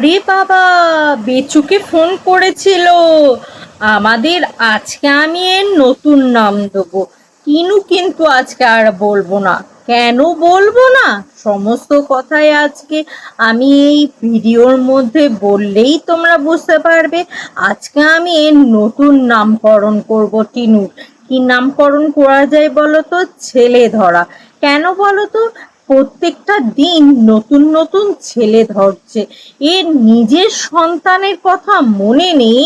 আরে বাবা, বেচুকে ফোন করেছিল। আমাদের আজকে আমি এর নতুন নাম দেবো। কিনু কিন্তু আজকে আর বলব না। কেন বলব না? সমস্ত কথাই আজকে আমি এই ভিডিওর মধ্যে বললেই তোমরা বুঝতে পারবে। আজকে আমি এর নতুন নামকরণ করব টিনুর। কি নামকরণ করা যায় বলো তো? ছেলে ধরা। কেন বলো তো? প্রত্যেকটা দিন নতুন নতুন ছেলে ধরছে। এর নিজের সন্তানের কথা মনে নেই,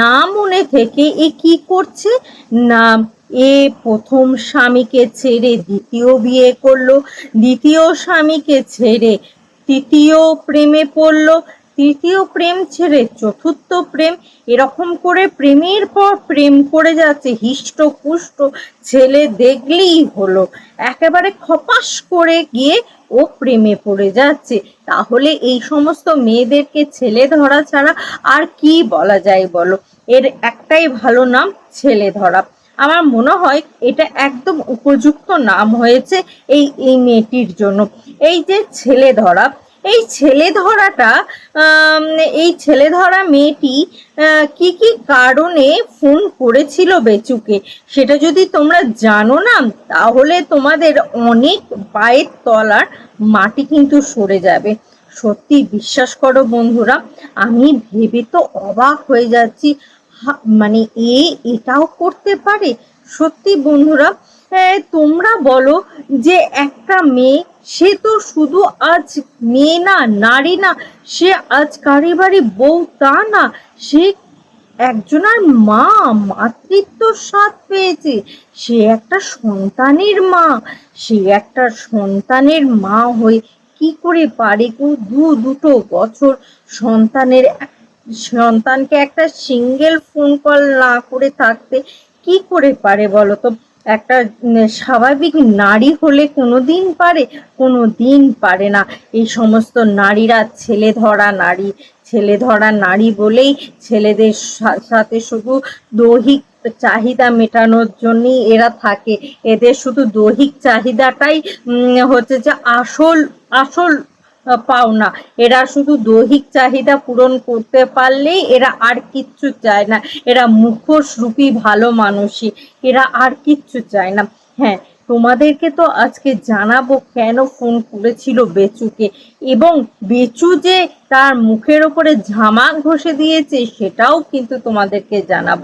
না মনে থেকে এ কি করছে? না, এ প্রথম স্বামীকে ছেড়ে দ্বিতীয় বিয়ে করল, দ্বিতীয় স্বামীকে ছেড়ে তৃতীয় প্রেমে পড়ল তৃতীয় প্রেম ছেড়ে চতুর্থ প্রেম, এরকম করে প্রেমের পর প্রেম করে যাচ্ছে, হিষ্ট পুষ্ট ছেলে দেখলেই হলো। একেবারে খপাস করে গিয়ে ও প্রেমে পড়ে যাচ্ছে। তাহলে এই সমস্ত মেয়েদেরকে ছেলে ধরা ছাড়া আর কি বলা যায় বলো? এর একটাই ভালো নাম ছেলে ধরা। আমার মনে হয় এটা একদম উপযুক্ত নাম হয়েছে এই এই মেয়েটির জন্য। এই যে ছেলে ধরা এই ছেলে ধরাটা এই ছেলে ধরা মেয়েটি কি কি কারণে ফোন করেছিল বেচুকে? সেটা যদি তোমরা জানো না, তাহলে তোমাদের অনেক পায়ের তলার মাটি কিন্তু সরে যাবে। সত্যি বিশ্বাস করো বন্ধুরা, আমি ভেবে তো অবাক হয়ে যাচ্ছি। মানে এ এটাও করতে পারে? সত্যি বন্ধুরা তোমরা বলো যে একটা মেয়ে সে তো শুধু আজ মেয়ে না, নারী না, সে আজ কারি বাড়ি বউ তা না, সে একজনের মা, মাতৃত্ব স্বাদ পেয়েছে, সে একটা সন্তানের মা, সে একটা সন্তানের মা হয়ে কি করে পারে দু দুটো বছর সন্তানের সন্তানকে একটা সিঙ্গেল ফোন কল না করে থাকতে কি করে পারে বলো তো? একটা স্বাভাবিক নারী হলে কোনো দিন পারে কোনো দিন পারে না। এই সমস্ত নারীরা ছেলে ধরা নারী, ছেলে ধরা নারী বলেই ছেলেদের সাথে শুধু দৈহিক চাহিদা মেটানোর জন্যই এরা থাকে। এদের শুধু দৈহিক চাহিদাটাই হচ্ছে যে আসল আসল পাওনা। এরা শুধু দৈহিক চাহিদা পূরণ করতে পারলেই এরা আর কিচ্ছু চায় না। এরা মুখোশ রূপী ভালো মানুষই। এরা আর কিচ্ছু চায় না। হ্যাঁ তোমাদেরকে তো আজকে জানাব কেন ফোন করেছিল বেচুকে। এবং বেচু যে তার মুখের ওপরে ঝামা ঘষে দিয়েছে, সেটাও কিন্তু তোমাদেরকে জানাব।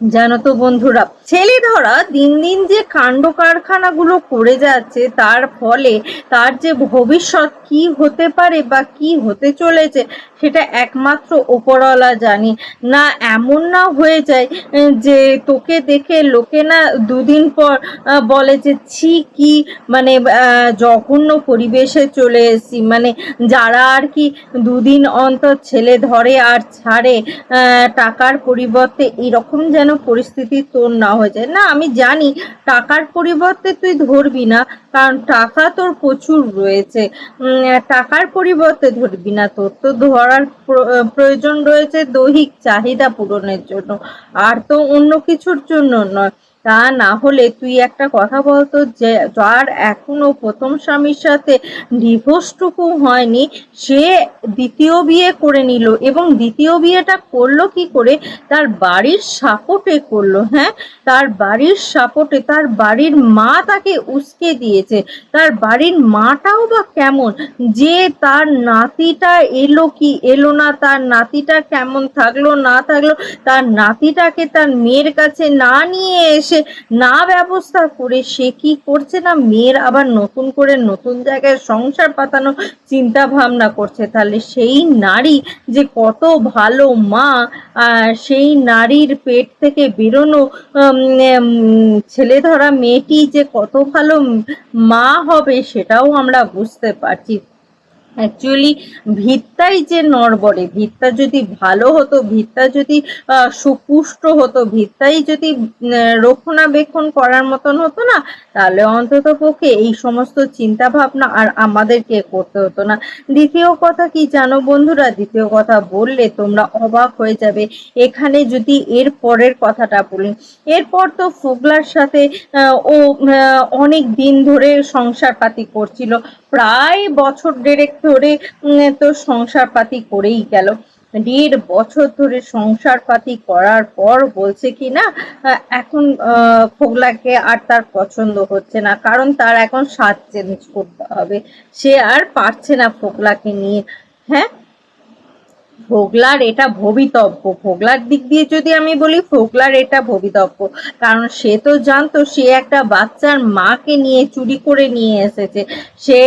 জানো তো বন্ধুরা, ছেলে ধরা দিন দিন যে কাণ্ড কারখানাগুলো করে যাচ্ছে, তার ফলে তার যে ভবিষ্যৎ কি হতে পারে বা কি হতে চলেছে, সেটা একমাত্র ওপরওয়ালা জানি। না এমন না হয়ে যায় যে তোকে দেখে লোকে না দুদিন পর বলে যে, ছি, কি? মানে জঘন্য পরিবেশে চলে এসেছি। মানে যারা আর কি দুদিন অন্তর ছেলে ধরে আর ছাড়ে টাকার পরিবর্তে এরকম যেন পরিস্থিতি তোর না হয়ে যায়। না, আমি জানি টাকার পরিবর্তে তুই ধরবি না, কারণ টাকা তোর প্রচুর রয়েছে। টাকার পরিবর্তে ধরবি না তোর। তো ধরার প্র- প্রয়োজন রয়েছে দৈহিক চাহিদা পূরণের জন্য, আর তো অন্য কিছুর জন্য নয়। তা না হলে তুই একটা কথা বলতো যে, যার এখনও প্রথম স্বামীর সাথে ডিভোর্সটুকু হয়নি, সে দ্বিতীয় বিয়ে করে নিল এবং দ্বিতীয় বিয়েটা করল কি করে? তার বাড়ির সাপোর্টে করল হ্যাঁ? তার বাড়ির সাপোর্টে তার বাড়ির মা তাকে উস্কে দিয়েছে। তার বাড়ির মাটাও বা কেমন? যে তার নাতিটা এলো কি এলো না, তার নাতিটা কেমন থাকল না থাকল, তার নাতিটাকে তার মেয়ের কাছে না নিয়ে এসে না ব্যবস্থা করে সে কি করছে না? মেয়ের আবার নতুন করে নতুন জায়গায় সংসার পাতানো চিন্তা ভাবনা করছে। তাহলে সেই নারী যে কত ভালো মা সেই নারীর পেট থেকে বেরোনো ছেলে ধরা মেয়েটি যে কত ভালো মা হবে সেটাও আমরা বুঝতে পারছি। অ্যাকচুয়ালি ভিত্তাই যে নড়বড়ে, ভিত্তা যদি ভালো হতো, ভিত্তা যদি সুপুষ্ট হতো, ভিত্তাই যদি রক্ষণাবেক্ষণ করার মতন হতো না, তাহলে অন্তত পক্ষে এই সমস্ত চিন্তা ভাবনা আর আমাদেরকে করতে হতো না। দ্বিতীয় কথা কি জানো বন্ধুরা? দ্বিতীয় কথা বললে তোমরা অবাক হয়ে যাবে। এখানে যদি এর পরের কথাটা বলি, এরপর তো ফুগলার সাথে ও অনেক দিন ধরে সংসার পাতি করছিল। প্রায় বছর দেড়েক ধরে তো সংসার পাতি করেই গেল। দেড় বছর ধরে সংসার পাতি করার পর বলছে কি না এখন ফোগলাকে আর তার পছন্দ হচ্ছে না, কারণ তার এখন স্বাদ চেঞ্জ করতে হবে। সে আর পারছে না ফোগলাকে নিয়ে। হ্যাঁ? ফোগলার এটা ভবিতব্য। ফোগলার দিক দিয়ে যদি আমি বলি, ফোগলার এটা ভবিতব্য। কারণ সে তো জানতো, সে একটা বাচ্চার মাকে নিয়ে চুরি করে নিয়ে এসেছে। সে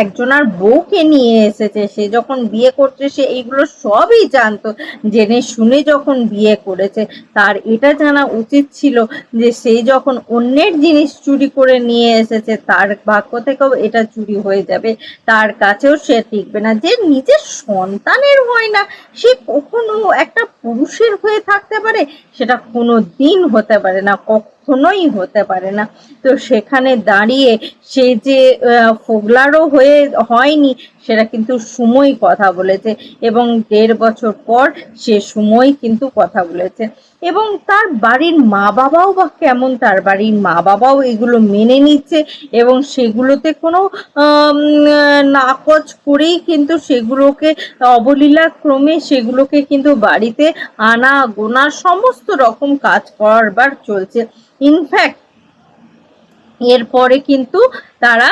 একজনার বউকে নিয়ে এসেছে। সে যখন বিয়ে করছে, সে এইগুলো সবই জানতো। জেনে শুনে যখন বিয়ে করেছে, তার এটা জানা উচিত ছিল যে সে যখন অন্যের জিনিস চুরি করে নিয়ে এসেছে, তার ভাগ্য থেকেও এটা চুরি হয়ে যাবে। তার কাছেও সে টিকবে না। যে নিজের সন্তানের হয় না সে কখনো একটা পুরুষের হয়ে থাকতে পারে, সেটা কোনো দিন হতে পারে না, কখনোই হতে পারে না। তো সেখানে দাঁড়িয়ে সে যে ফোগলারও হয়ে হয়নি, সেটা কিন্তু সময় কথা বলেছে এবং দেড় বছর পর সে সময় কিন্তু কথা বলেছে। এবং তার বাড়ির মা বাবাও বা কেমন তার বাড়ির মা বাবাও এগুলো মেনে নিচ্ছে এবং সেগুলোতে কোনো নাকচ করেই কিন্তু সেগুলোকে অবলীলা ক্রমে সেগুলোকে কিন্তু বাড়িতে আনা গোনা সমস্ত রকম কাজ করবার চলছে। ইনফ্যাক্ট এরপরে কিন্তু তারা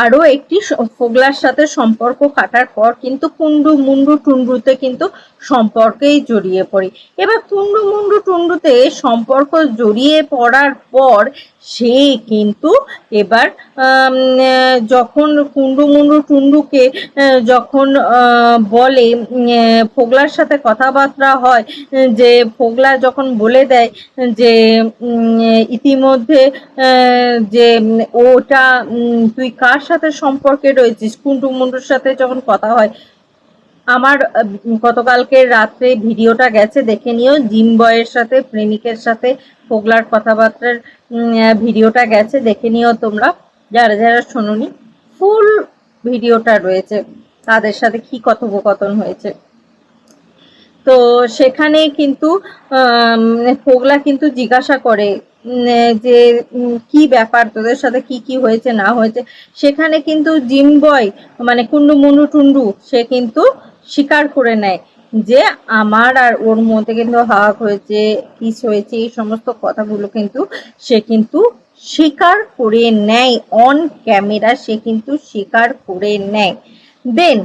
আরও একটি ফোগলার সাথে সম্পর্ক কাটার পর কিন্তু কুন্ডু মুন্ডু টুন্ডুতে কিন্তু সম্পর্কেই জড়িয়ে পড়ি। এবার কুন্ডু মুন্ডু টুন্ডুতে সম্পর্ক জড়িয়ে পড়ার পর সে কিন্তু এবার যখন কুন্ডু মুন্ডু টুন্ডুকে যখন বলে ফোগলার সাথে কথাবার্তা হয়, যে ফোগলা যখন বলে দেয় যে ইতিমধ্যে যে, ওটা তুই কার সাথে সম্পর্কে রয়েছিস? কুণ্ডু মুন্ডুর সাথে যখন কথা হয় আমার আহ, গতকালকে রাত্রে ভিডিওটা গেছে দেখে নিও। জিম বয়ের সাথে প্রেমিকের সাথে ফোগলার কথাবার্তার ভিডিওটা গেছে দেখে নিও তোমরা। যারা যারা শোনোনি ফুল ভিডিওটা রয়েছে তাদের সাথে কি কথোপকথন হয়েছে। তো সেখানে কিন্তু ফোগলা কিন্তু জিজ্ঞাসা করে যে কি ব্যাপার তোদের সাথে কি কি হয়েছে না হয়েছে। সেখানে কিন্তু জিম বয় মানে কুন্ডু মুন্ডু টুন্ডু সে কিন্তু স্বীকার করে নেয় যে আমার আর ওর মধ্যে কিন্তু হাক হয়েছে, কিস হয়েছে, এই সমস্ত কথাগুলো কিন্তু সে কিন্তু স্বীকার করে নেয় অন ক্যামেরা সে কিন্তু স্বীকার করে নেয়। দেন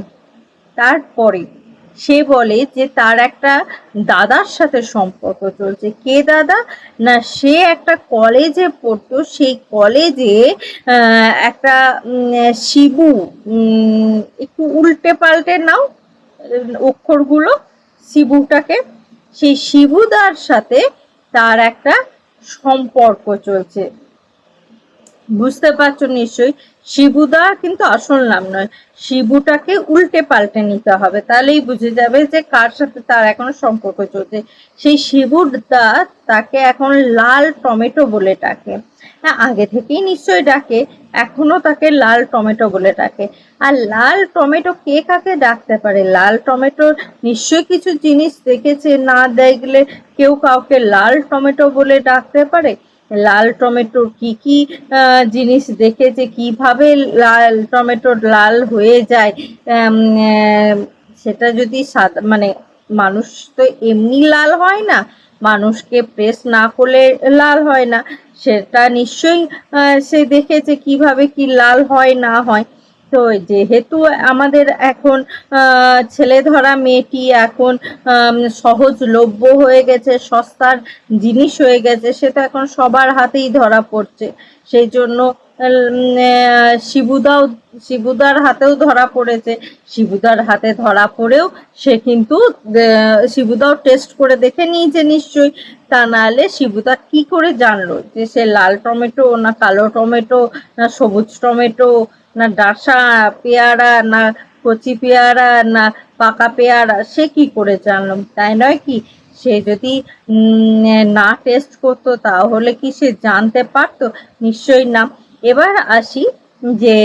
তারপরে সে বলে যে তার একটা দাদার সাথে সম্পর্ক চলছে। কে দাদা? না, সে একটা কলেজে পড়তো, সেই কলেজে একটা শিবু একটু উল্টে পাল্টে নাও অক্ষরগুলো শিবুটাকে সেই শিবুদার সাথে তার একটা সম্পর্ক চলছে। বুঝতে পারছ নিশ্চয়ই? শিবুদা কিন্তু আসল নাম নয়। শিবুটাকে উল্টে পাল্টে নিতে হবে। তাহলেই বুঝে যাবে যে কার সাথে তার এখন সম্পর্ক চলছে। সেই শিবুদা তাকে এখন লাল টমেটো বলে ডাকে। হ্যাঁ আগে থেকেই নিশ্চয়ই ডাকে, এখনও তাকে লাল টমেটো বলে ডাকে। আর লাল টমেটো কে কাকে ডাকতে পারে? লাল টমেটোর নিশ্চয়ই কিছু জিনিস দেখেছে, না দেখলে কেউ কাউকে লাল টমেটো বলে ডাকতে পারে? লাল টমেটোর কি কি জিনিস দেখেছে? কীভাবে লাল টমেটো লাল হয়ে যায়? সেটা যদি সাদা মানে মানুষ তো এমনি লাল হয় না, মানুষকে প্রেস না করলে লাল হয় না। সেটা নিশ্চয়ই সে দেখেছে কীভাবে কি লাল হয় না হয়। তো যেহেতু আমাদের এখন ছেলে ধরা মেয়েটি এখন সহজলভ্য হয়ে গেছে, সস্তার জিনিস হয়ে গেছে, সে তো এখন সবার হাতেই ধরা পড়ছে। সেই জন্য শিবুদাও, শিবুদার হাতেও ধরা পড়েছে। শিবুদার হাতে ধরা পড়েও সে কিন্তু শিবুদাও টেস্ট করে দেখে নিয়েছে নিশ্চয়ই। তা নাহলে শিবুদা কি করে জানলো যে সে লাল টমেটো না কালো টমেটো না সবুজ টমেটো? না ডাসা পেয়ারা, না কচি পেয়ারা, না পাকা পেয়ারা, সে কি করে জানলো? তাই নয় কি? সে যদি না টেস্ট করতো তাহলে কি সে জানতে পারতো? নিশ্চয়ই না। এবার আসি যে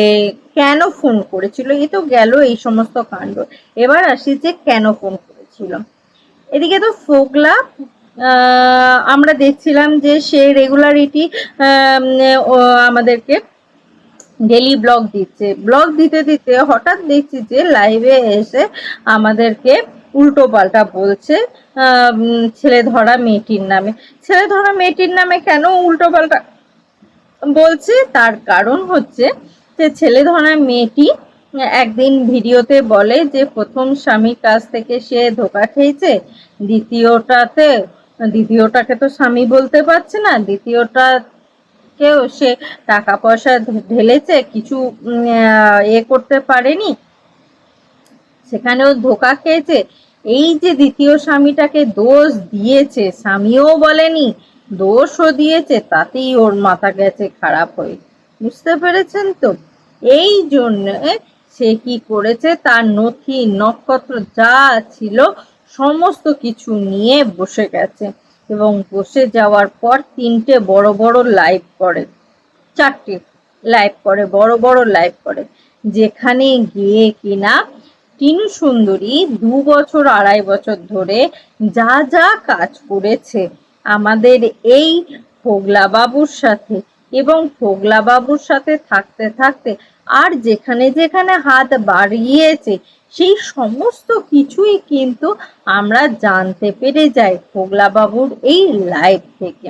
কেন ফোন করেছিল? এই তো গেল এই সমস্ত কাণ্ড। এবার আসি যে কেন ফোন করেছিল? এদিকে তো ফোগলা আমরা দেখছিলাম যে সে রেগুলারিটি আমাদেরকে ডেলি ব্লগ দিচ্ছে। ব্লগ দিতে দিতে হঠাৎ দেখছি যে লাইভে এসে আমাদেরকে উল্টো পাল্টা বলছে ছেলে ধরা মেয়েটির নামে। ছেলে ধরা মেয়েটির নামে কেন উল্টো পাল্টা বলছে? তার কারণ হচ্ছে যে ছেলে ধরা মেয়েটি একদিন ভিডিওতে বলে যে প্রথম স্বামীর কাছ থেকে সে ধোকা খেয়েছে, দ্বিতীয়টাতে, দ্বিতীয়টাকে তো স্বামী বলতে পারছে না, দ্বিতীয়টা কেউ সে টাকা পয়সা ঢেলেছে, কিছু এ করতে পারেনি। সেখানেও ধোকা খেয়েছে। এই যে দ্বিতীয় স্বামীটাকে দোষ দিয়েছে, স্বামীও বলেনি, দোষও দিয়েছে, তাতেই ওর মাথা গেছে খারাপ হয়ে। বুঝতে পেরেছেন তো? এই জন্য সে কি করেছে, তার নথি, নক্ষত্র যা ছিল, সমস্ত কিছু নিয়ে বসে গেছে। এবং বসে যাওয়ার পর তিনটে বড় বড় লাইভ করে। চারটে লাইভ করে, বড় বড় লাইভ করে। যেখানে গিয়ে কিনা টিনু সুন্দরী দু বছর, আড়াই বছর ধরে যা যা কাজ করেছে আমাদের এই ফোগলা বাবুর সাথে এবং ফোগলা বাবুর সাথে থাকতে থাকতে আর যেখানে যেখানে হাত বাড়িয়েছে সেই সমস্ত কিছুই কিন্তু আমরা জানতে পেরে যাই ফোগলা বাবুর এই লাইভ থেকে।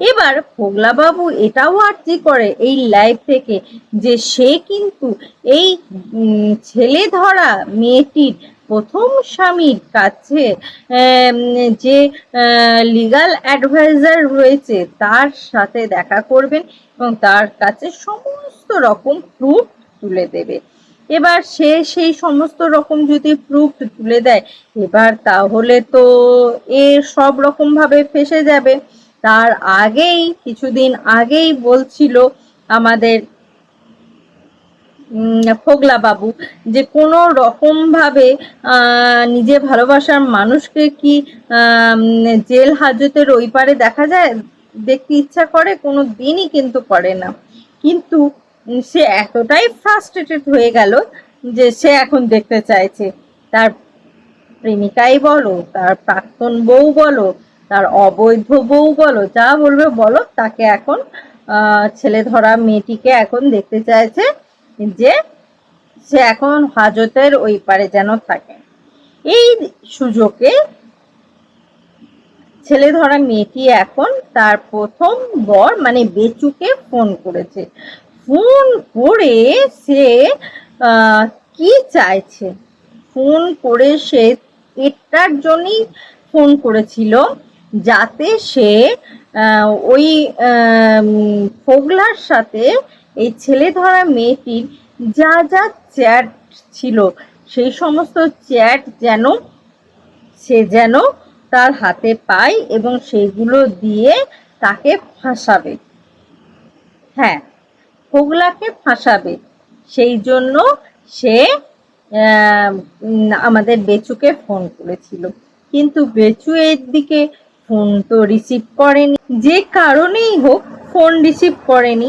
এবার ফোগলা বাবু এটাও আর্জি করে এই লাইভ থেকে যে সে কিন্তু এই ছেলে ধরা মেয়েটির প্রথম স্বামীর কাছে যে লিগাল অ্যাডভাইজার রয়েছে তার সাথে দেখা করবেন এবং তার কাছে সমস্ত রকম প্রুফ তুলে দেবে। এবার সে সেই সমস্ত রকম যদি প্রুফ তুলে দেয়, এবার তাহলে তো এ সব রকম ভাবে ফেসে যাবে। তার আগেই, কিছুদিন আগেই বলছিল আমাদের ফোগলা বাবু যে কোনো রকম ভাবে নিজে ভালোবাসার মানুষকে কি জেল হাজতের ওই পারে দেখা যায়? দেখতে ইচ্ছা করে, কোনো দিনই কিন্তু করে না। কিন্তু সে এতটাই ফ্রাস্ট্রেটেড হয়ে গেল যে সে এখন দেখতে চাইছে। তার প্রেমিকাই বলো, তার প্রাক্তন বউ বলো, তার অবৈধ বউ বলো, যা বলবে বলো, তাকে এখন ছেলে ধরা মেয়েটিকে এখন দেখতে চাইছে যে সে এখন হাজতের ওই পারে যেন থাকে। এই সুযোগে ছেলে ধরা মেয়েটি এখন তার প্রথম বর মানে বেচুকে, ফোন করেছে। ফোন করে সে কি চাইছে? ফোন করে সে এটার জন্যই ফোন করেছিল যাতে সে ওই ফোগলার সাথে এই ছেলে ধরা মেয়েটির যা যা চ্যাট ছিল, সেই সমস্ত চ্যাট যেন, সে যেন তার হাতে পায় এবং সেগুলো দিয়ে তাকে ফাঁসাবে। হ্যাঁ। ফোগলাকে ফাঁসাবে। সেই জন্য সে আমাদের বেচুকে ফোন করেছিল। কিন্তু বেচু এর দিকে ফোন তো রিসিভ করেনি। যে কারণেই হোক, ফোন রিসিভ করেনি।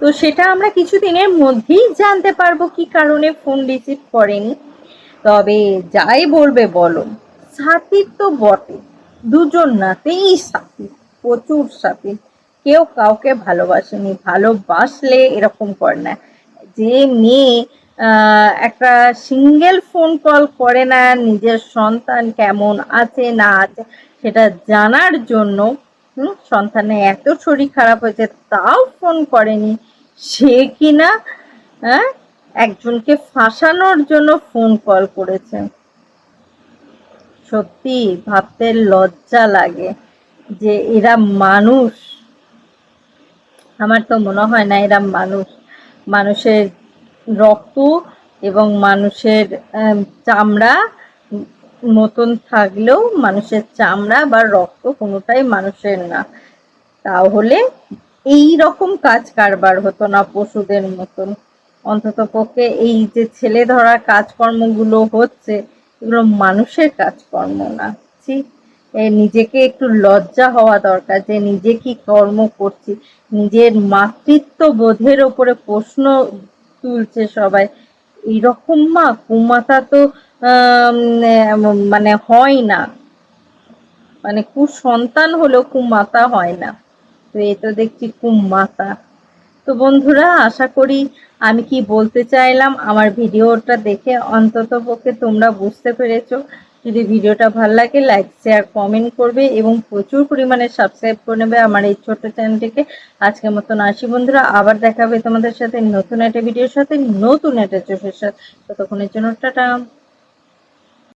তো সেটা আমরা কিছুদিনের মধ্যেই জানতে পারব কি কারণে ফোন রিসিভ করেনি। তবে যাই বলবে বলো সাথীর তো বটে। দুজন নাতেই সাথী প্রচুর সাথী কেউ কাউকে ভালোবাসেনি ভালোবাসলে এরকম করে না। যে মেয়ে একটা সিঙ্গেল ফোন কল করে না নিজের সন্তান কেমন আছে না আছে সেটা জানার জন্য হুম, সন্তানের এত শরীর খারাপ হয়েছে তাও ফোন করেনি সে কিনা হ্যাঁ একজনকে ফাঁসানোর জন্য ফোন কল করেছে। সত্যি ভাবতে লজ্জা লাগে যে এরা মানুষ। আমার তো মনে হয় না এরা মানুষ। মানুষের রক্ত এবং মানুষের চামড়া মতন থাকলেও মানুষের চামড়া বা রক্ত কোনোটাই মানুষের না। তাহলে এই রকম কাজ কারবার হতো না পশুদের মতন। অন্তত পক্ষে এই যে ছেলে ধরা কাজকর্মগুলো হচ্ছে, এগুলো মানুষের কাজকর্ম না। এ নিজেকে একটু লজ্জা হওয়া দরকার যে নিজে কি কর্ম করছি। নিজের মাতৃত্ব বোধের ওপরে প্রশ্ন তুলছে সবাই। এইরকম মা, কুমাতা তো মানে হয় না। মানে কুসন্তান হলেও কুমাতা হয় না। তো এ তো দেখছি কুমাতা। তো বন্ধুরা, আশা করি আমি কি বলতে চাইলাম, আমার ভিডিওটা দেখে অন্তত পক্ষে তোমরা বুঝতে পেরেছ। যদি ভিডিওটা ভালো লাগে লাইক শেয়ার কমেন্ট করবে এবং প্রচুর পরিমাণে সাবস্ক্রাইব করে নেবে আমার এই ছোট্ট চ্যানেলটিকে। আজকের মতন আসি বন্ধুরা, আবার দেখাবে তোমাদের সাথে নতুন একটা ভিডিওর সাথে, নতুন একটা চোখের সাথে। ততক্ষণের জন্য টাটা।